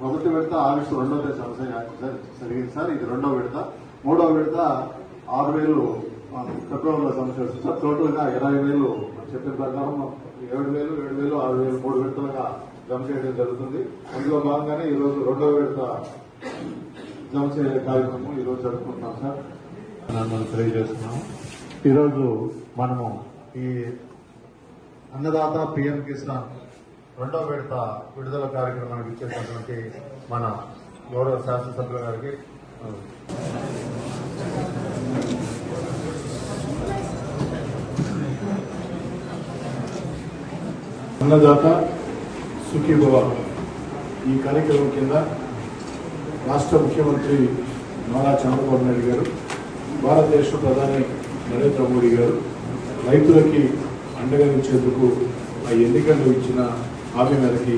మొదటి విడత ఆగస్టు రెండో తేదీ సంవత్సరం సార్. జరిగింది సార్ ఇది రెండో విడత. మూడో విడత ఆరు వేలు ఫిబ్రవరిలో సమస్య వస్తుంది సార్ టోటల్గా ఇరవై వేలు చెప్పిన ప్రకారం ఏడు వేలు ఏడు వేలు ఆరు వేలు మూడు విడతలుగా జమ చేయడం జరుగుతుంది. అందులో భాగంగానే ఈ రోజు రెండో విడత జమ చేసే కార్యక్రమం ఈ రోజు జరుపుకుంటున్నాం సార్. మనం తెలియజేస్తున్నాము. ఈరోజు మనము ఈ అన్నదాత పిఎం కిసాన్ రెండో విడత విడుదల కార్యక్రమానికి ఇచ్చేసినటువంటి మన గౌరవ శాసనసభ్యుల గారికి అన్నదాత సుఖీభవ ఈ కార్యక్రమం కింద రాష్ట్ర ముఖ్యమంత్రి నారా చంద్రబాబు నాయుడు గారు భారతదేశ ప్రధాని నరేంద్ర మోడీ గారు రైతులకి అండగా నిలిచేందుకు ఆ ఎన్నికల్లో ఇచ్చిన హామీ మేరకి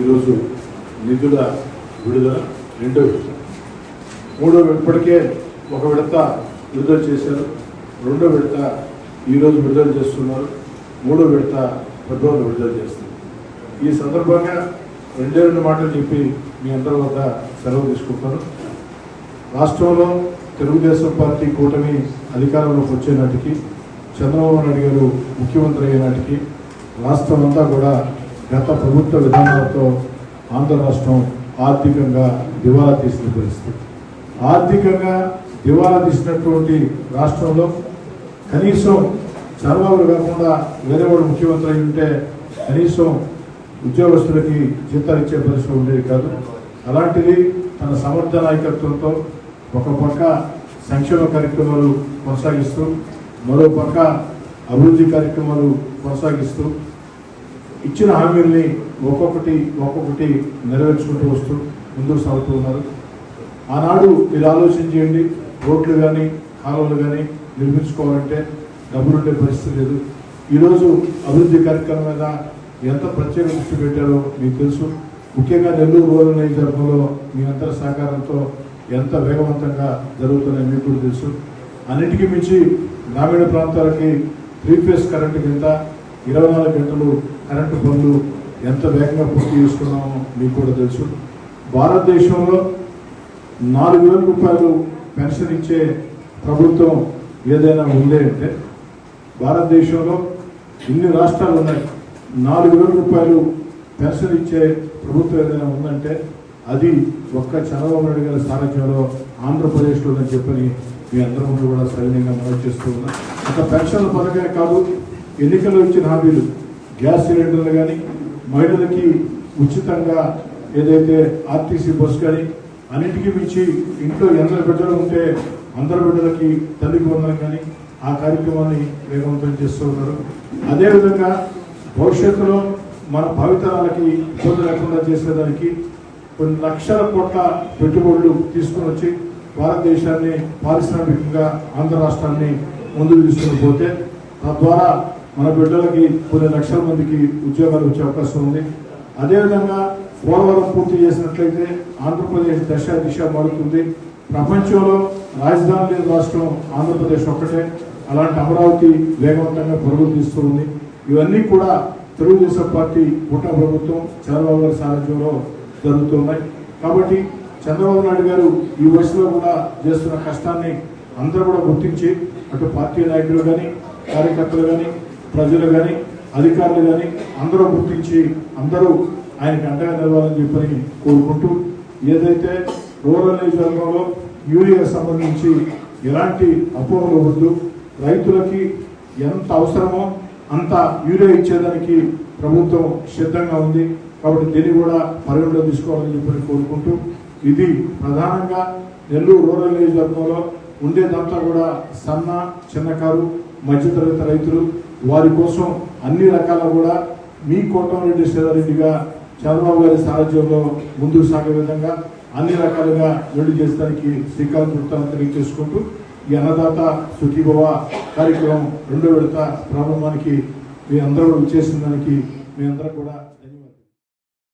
ఈరోజు నిధుల విడుదల రెండో విడత. మూడో ఇప్పటికే ఒక విడత విడుదల చేశారు. రెండో విడత ఈరోజు విడుదల చేస్తున్నారు. మూడో విడత ఫిబ్రవరి విడుదల చేస్తుంది. ఈ సందర్భంగా రెండే రెండు మాటలు చెప్పి మీ అందరి వద్ద సెలవు తీసుకుంటాను. రాష్ట్రంలో తెలుగుదేశం పార్టీ కూటమి అధికారంలోకి వచ్చే నాటికి చంద్రబాబు నాయుడు గారు ముఖ్యమంత్రి అయ్యే నాటికి రాష్ట్రం అంతా కూడా గత ప్రభుత్వ విధానాలతో ఆంధ్ర రాష్ట్రం ఆర్థికంగా దివాలా తీసిన పరిస్థితి. ఆర్థికంగా దివాలా తీసినటువంటి రాష్ట్రంలో కనీసం చంద్రబాబు కాకుండా వేరే వాడు ముఖ్యమంత్రి అయి ఉంటే కనీసం ఉద్యోగస్తులకి జీతాలు ఇచ్చే పరిస్థితి ఉండేది కాదు. అలాంటిది తన సమర్థ నాయకత్వంతో ఒక పక్క సంక్షేమ కార్యక్రమాలు కొనసాగిస్తూ మరో పక్క అభివృద్ధి కార్యక్రమాలు కొనసాగిస్తూ ఇచ్చిన హామీల్ని ఒక్కొక్కటి ఒక్కొక్కటి నెరవేర్చుకుంటూ వస్తూ ముందుకు సాగుతూ ఉన్నారు. ఆనాడు మీరు ఆలోచన చేయండి రోడ్లు కానీ కాలువలు కానీ నిర్మించుకోవాలంటే డబ్బులుండే పరిస్థితి లేదు. ఈరోజు అభివృద్ధి కార్యక్రమం మీద ఎంత ప్రత్యేక దృష్టి పెట్టారో మీకు తెలుసు. ముఖ్యంగా నెల్లూరు రూరల్ నియోజకవర్గంలో మీ అందరి సహకారంతో ఎంత వేగవంతంగా జరుగుతున్నాయో మీకు కూడా తెలుసు. అన్నిటికీ మించి గ్రామీణ ప్రాంతాలకి త్రీ ఫేస్ కరెంటు కింద ఇరవై నాలుగు గంటలు కరెంటు పనులు ఎంత వేగంగా పూర్తి చేసుకున్నామో మీకు కూడా తెలుసు. భారతదేశంలో నాలుగు వేల రూపాయలు పెన్షన్ ఇచ్చే ప్రభుత్వం ఏదైనా ఉందే అంటే భారతదేశంలో ఇన్ని రాష్ట్రాలు ఉన్నాయి. నాలుగు వేల రూపాయలు పెన్షన్ ఇచ్చే ప్రభుత్వం ఏదైనా ఉందంటే అది ఒక్క చంద్రబాబు నాయుడు గారి సారథ్యంలో ఆంధ్రప్రదేశ్లో ఉందని చెప్పని మీ అందరి ముందు కూడా సవినయంగా మనవి చేస్తూ ఉన్నాం. ఒక పెన్షన్ల పథకమే కాదు ఎన్నికల్లో ఇచ్చిన హామీలు గ్యాస్ సిలిండర్లు కానీ మహిళలకి ఉచితంగా ఏదైతే ఆర్టీసీ బస్ కానీ అన్నిటికీ మించి ఇంట్లో ఎందరు బిడ్డలు ఉంటే అందరి బిడ్డలకి తల్లికి వందనం కానీ ఆ కార్యక్రమాన్ని వేగవంతం చేస్తూ ఉన్నారు. అదేవిధంగా భవిష్యత్తులో మన భావితరాలకి ఇబ్బంది లేకుండా చేసేదానికి కొన్ని లక్షల కోట్ల పెట్టుబడులు తీసుకుని వచ్చి భారతదేశాన్ని పారిశ్రామికంగా ఆంధ్ర రాష్ట్రాన్ని ముందుకు తీసుకుని పోతే తద్వారా మన బిడ్డలకి కొన్ని లక్షల మందికి ఉద్యోగాలు వచ్చే అవకాశం ఉంది. అదేవిధంగా పోలవరం పూర్తి చేసినట్లయితే ఆంధ్రప్రదేశ్ దశ దిశ మారుతుంది. ప్రపంచంలో రాజధాని లేని రాష్ట్రం ఆంధ్రప్రదేశ్ ఒక్కటే. అలాంటి అమరావతి వేగవంతంగా పరుగులు తీస్తూ ఇవన్నీ కూడా తెలుగుదేశం పార్టీ కూటమి ప్రభుత్వం చంద్రబాబు గారి సారథ్యంలో జరుగుతున్నాయి. కాబట్టి చంద్రబాబు నాయుడు గారు ఈ వయసులో కూడా చేస్తున్న కష్టాన్ని అందరూ కూడా గుర్తించి అటు పార్టీ నాయకులు కానీ కార్యకర్తలు కానీ ప్రజలు కానీ అధికారులు కానీ అందరూ గుర్తించి అందరూ ఆయనకి అండగా నిలవాలని చెప్పని కోరుకుంటూ ఏదైతే రూరల్ నియోజకవర్గంలో యూరియా సంబంధించి ఎలాంటి అపోహలు వద్దు రైతులకి ఎంత అవసరమో అంత యూరియా ఇచ్చేదానికి ప్రభుత్వం సిద్ధంగా ఉంది. కాబట్టి దీన్ని కూడా పరిగణలో తీసుకోవాలని చెప్పి కోరుకుంటూ ఇది ప్రధానంగా నెల్లూరు రూరల్ నియోజకవర్గంలో ఉండేదంతా కూడా సన్న చిన్నకారు మధ్యతరగతి రైతులు వారి కోసం అన్ని రకాల కూడా మీ కోటమిరెడ్డి శ్రీధరెడ్డిగా చంద్రబాబు గారి సారథ్యంలో ముందుకు సాగే విధంగా అన్ని రకాలుగా రెడ్డి చేసడానికి శ్రీకాంత్ వృత్తాన్ని తెలియజేసుకుంటూ ఈ అన్నదాత సుఖీభవ కార్యక్రమం రెండో విడత ప్రారంభానికి మీ అందరూ చేసిన దానికి మీ అందరూ కూడా